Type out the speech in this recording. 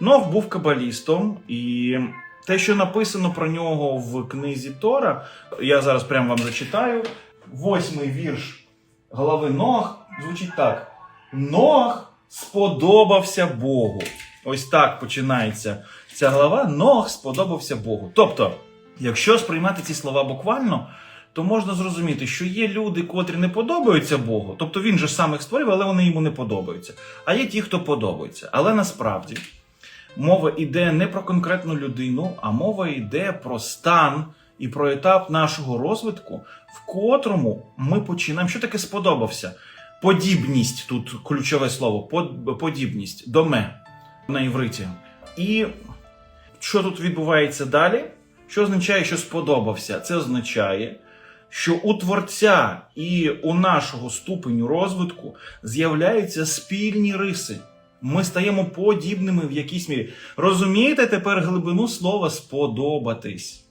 Нох був кабалістом, і те, що написано про нього в книзі Тора, я зараз прямо вам зачитаю. Восьмий вірш глави Нох звучить так: Нох сподобався Богу. Ось так починається ця глава. Нох сподобався Богу. Тобто, якщо сприймати ці слова буквально, то можна зрозуміти, що є люди, котрі не подобаються Богу, тобто він же сам їх створив, але вони йому не подобаються. А є ті, хто подобається. Але насправді мова йде не про конкретну людину, а мова йде про стан і про етап нашого розвитку, в котрому ми починаємо. Що таке сподобався? Подібність тут ключове слово, под- подібність, доме на івриті. І що тут відбувається далі? Що означає, що сподобався? Це означає, що у творця і у нашого ступеню розвитку з'являються спільні риси. Ми стаємо подібними в якійсь мірі. Розумієте тепер глибину слова сподобатись?